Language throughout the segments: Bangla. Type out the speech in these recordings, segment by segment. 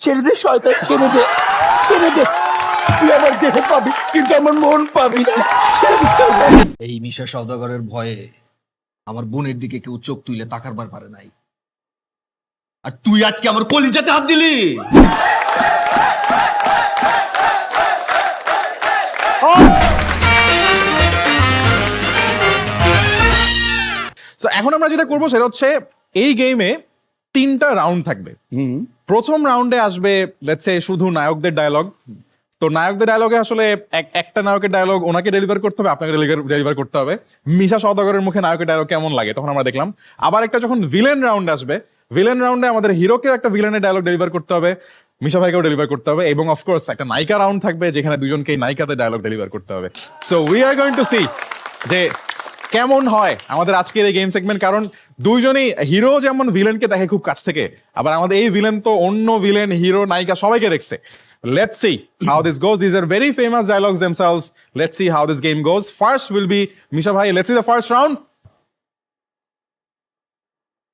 ছেড়ে দে শয়তান ছেড়ে দে ছেড়ে দে। তুই আমার দেহ পাবি কিন্তু আমার মন পাবি না। ছেড়ে এই মিশা সওদাগরের ভয়ে আমার বোনের দিকে কেউ চোখ তুলে তাকারবার পারে নাই। আর তুই আজকে আমার কলিজাতে হাত দিলি। তো এখন আমরা যেটা করব সেটা হচ্ছে এই গেমে তিনটা রাউন্ড থাকবে। প্রথম রাউন্ডে আসবে লেটস শুধু নায়কদের ডায়লগ তো নায়কদের ডায়লগে আসলে এক- একটা নায়কের ডায়লগ ওনাকে ডেলিভার করতে হবে আপনাকে ডেলিভার করতে হবে। মিশা সওদাগরের মুখে নায়কের ডায়লগ কেমন লাগে তখন আমরা দেখলাম। আবার একটা যখন ভিলেন রাউন্ড আসবে ভিলেন রাউন্ডে আমাদের হিরোকে একটা ভিলেনের ডায়লগ ডেলিভার করতে হবে মিশা ভাইকেও ডেলিভার করতে হবে এবং অফকোর্স একটা নায়িকা রাউন্ড থাকবে যেখানে দুজনকেই নায়িকাদের ডায়লগ ডেলিভার করতে হবে। So we are going to see যে কেমন হয় আমাদের আজকের এই গেম সেগমেন্ট কারণ দুইজনই হিরো যেমন ভিলেনকে দেখে খুব কাছ থেকে, আবার আমাদের এই ভিলেন তো অন্য ভিলেন হিরো নায়িকা সবাইকে দেখছে। Let's see how this goes this are very famous dialogues themselves let's see how this game goes first will be Misha ভাই let's see the first round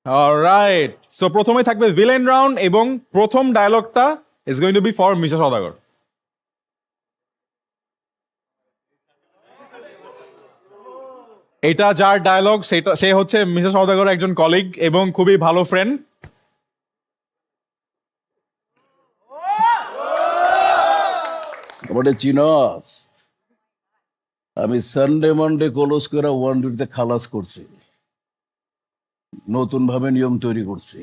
alright so প্রথমে থাকবে ভিলেন রাউন্ড এবং প্রথম ডায়লগটা is going to be for Misha Sadagar এটা যার ডায়লগ সেটা সে হচ্ছে মিসেস সওদাগর একজন কলিগ এবং খুবই ভালো ফ্রেন্ড আমাদের চিনস আমি সানডে মানডে কলস করে ওয়ান ডিউটিতে খালাস করছি। নতুন ভাবে নিয়ম তৈরি করছি।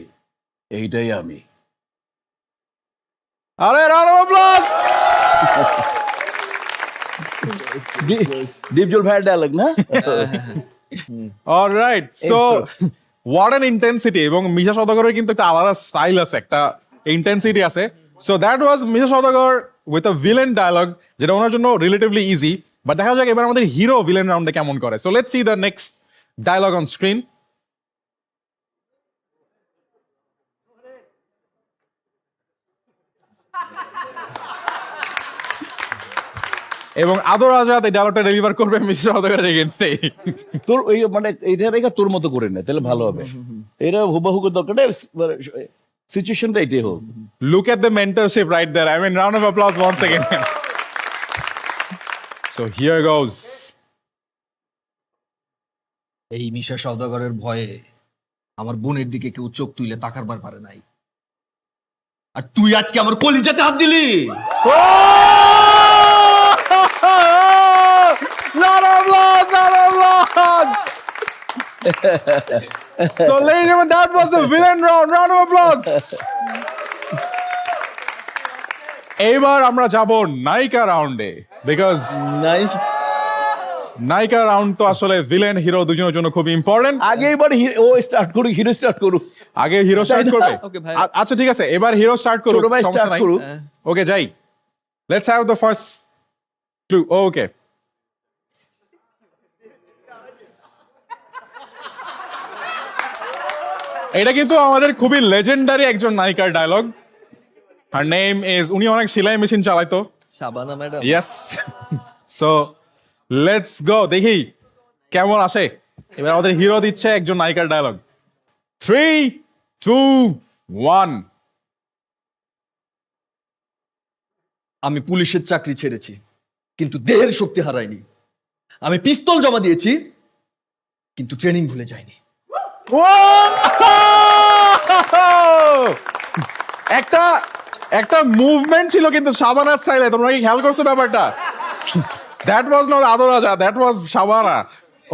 এইটাই আমি। আরে অফ অ্যাপ্লজ দীপজল ভাইয়ের ডায়লগ না? Alright so what an intensity এবং মিশা সওদাগরের কিন্তু একটা আলাদা স্টাইল আছে একটা ইন্টেন্সিটি আছে। So that was Misha Sawdagar with a villain dialogue যেটা ওনার জন্য রিলেটিভলি ইজি বাট দেখা যাক এবার আমাদের হিরো ভিলেন রাউন্ডে কেমন করে। So let's see the next dialogue on screen এবং আদর আজাদ এই ডায়লগটা ডেলিভার করবে মিশা সওদাগরের এগেনস্টে তোর ওই মানে এইটা রেখে তোর মতো করে নে তাহলে ভালো হবে এটা হুবাহু করে দরকার সিচুয়েশনটা এটাই হোক Look at the mentorship right there. I mean, round of applause once again. so here goes. এই মিশা সওদাগরের ভয়ে আমার বোনের দিকে কেউ চোখ তুলে তাকারবার পারে নাই আর তুই আজকে আমার কলিজাতে হাত দিলি Round of applause, round of applause. so, ladies and gentlemen, that was the villain round. Round of applause. এইবার আমরা যাব নায়িকা রাউন্ডে বিকজ নায়িকা রাউন্ড তো আসলে ভিলেন হিরো দুজনের জন্য খুব ইম্পর্টেন্ট আগে এবার হি- ও স্টার্ট করুক হিরো স্টার্ট করুক আগে হিরো স্টার্ট? করবে আচ্ছা ঠিক আছে এবার হিরো স্টার্ট করুক ছোট ভাই নাই। করুক। ওকে যাই let's have the first clue okay এটা কিন্তু আমাদের খুবই লেজেন্ডারি একজন নায়িকার ডায়লগ আর নেম ইজ উনি অনেক সেলাই machine চালাইতো। Shabana madam. Yes so let's go দেখি কেমন আসে? এবার আমাদের হিরো দিচ্ছে একজন নায়িকার ডায়লগ থ্রি টু ওয়ান আমি পুলিশের চাকরি ছেড়েছি কিন্তু দেহের শক্তি হারাইনি আমি পিস্তল জমা দিয়েছি কিন্তু ট্রেনিং ভুলে যাইনি। একটা একটা মুভমেন্ট ছিল কিন্তু সাবানা স্টাইলে তোমরা কি খেয়াল করছ ব্যাপারটা? দ্যাট ওয়াজ নট আদরাজা দ্যাট ওয়াজ সাবানা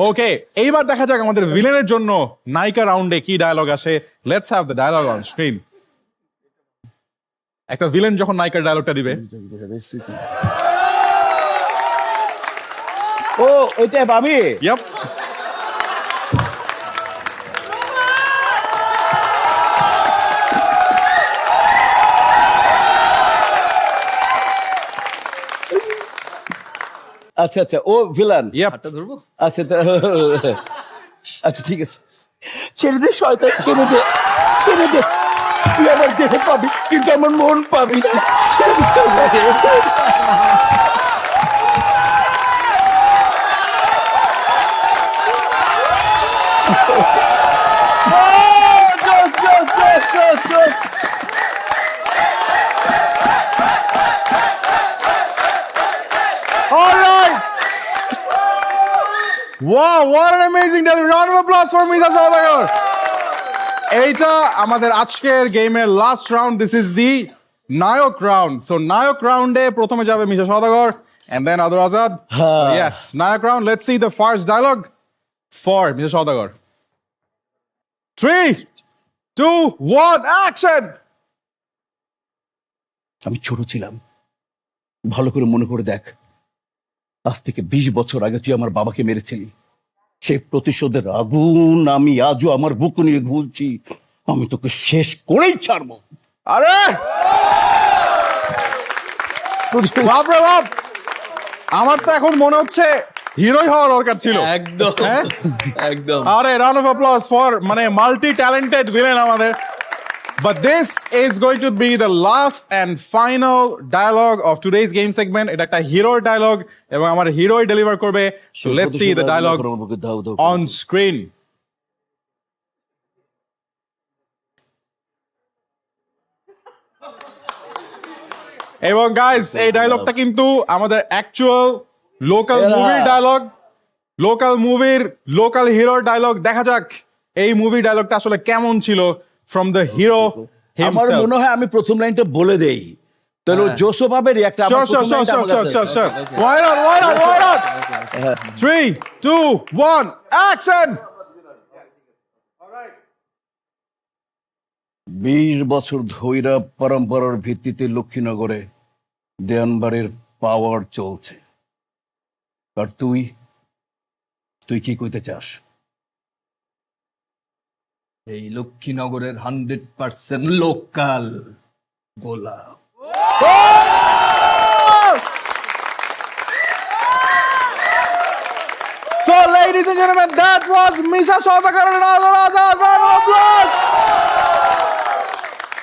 ওকে এইবার দেখা যাক আমাদের ভিলেনের জন্য নায়িকা রাউন্ডে কি ডায়লগ আসে। Let's have the dialogue on screen একটা ভিলেন যখন নায়িকার ডায়লগটা দিবে। ও ওইটা আমি Yep. আচ্ছা আচ্ছা ও ভিলান হাতটা ধরবো? আচ্ছা আচ্ছা ঠিক আছে। ছেড়ে দে শয়তান ছেড়ে দে ছেড়ে দে। তুই আমার দেহ পাবি কিন্তু আমার মন পাবি না। ছেড়ে দে। Wow, what an amazing debut. Round of applause for Misha Saudagar. এইটা আমাদের আজকের গেমের last round this is the Naik round so নায়ক রাউন্ডে প্রথমে যাবে Misha Sadagar and then Adar Azad yes Naik round let's see the first dialogue for Misha Sadagar three two one action আমি ছোট ছিলাম। ভালো করে মনে করে দেখ। আজ থেকে বিশ বছর আগে তুই আমার বাবাকে মেরেছিলি। সেই প্রতিশোধের আগুন আমি আজও আমার বুক নিয়ে ঘুরছি। আমি তোকে শেষ করেই ছাড়বো। আরে! বাপ আমার তো এখন মনে হচ্ছে হিরোই হওয়া দরকার ছিল। একদম। হ্যাঁ? একদম। আরে রান অফ অ্যাপ্লজ ফর মানে মাল্টি ট্যালেন্টেড ভিলেন আমাদের। But this is going to be the last and final dialogue of today's game segment. এটা একটা হিরোর dialogue এবং আমার হিরোই ডেলিভার করবে। সো লেটস সি দ্য দাও on screen. এবং গাইস এই ডায়লগটা কিন্তু আমাদের অ্যাকচুয়াল লোকাল মুভির ডায়লগ লোকাল মুভির লোকাল হিরোর ডায়লগ দেখা যাক এই মুভি ডায়লগটা আসলে কেমন ছিল। ফ্রম দ্য হিরো আমার মনে হয় আমি প্রথম লাইনটা বলে দেই তাহলে ও জোসো পাবে একটা Sure, sure, sure, sure, sure, sure, sure. Why not? Why not? Why not? Three, two, one, action! বিশ বছর ধৈরা পরম্পরার ভিত্তিতে লক্ষ্মীনগরে দেয়ানবাড়ির পাওয়ার চলছে আর তুই তুই কি কইতে চাস এই লক্ষ্মীনগরের হান্ড্রেড পার্সেন্ট লোকাল গোলাপ So, ladies and gentlemen, that was Misha Shotakar and Azad Azad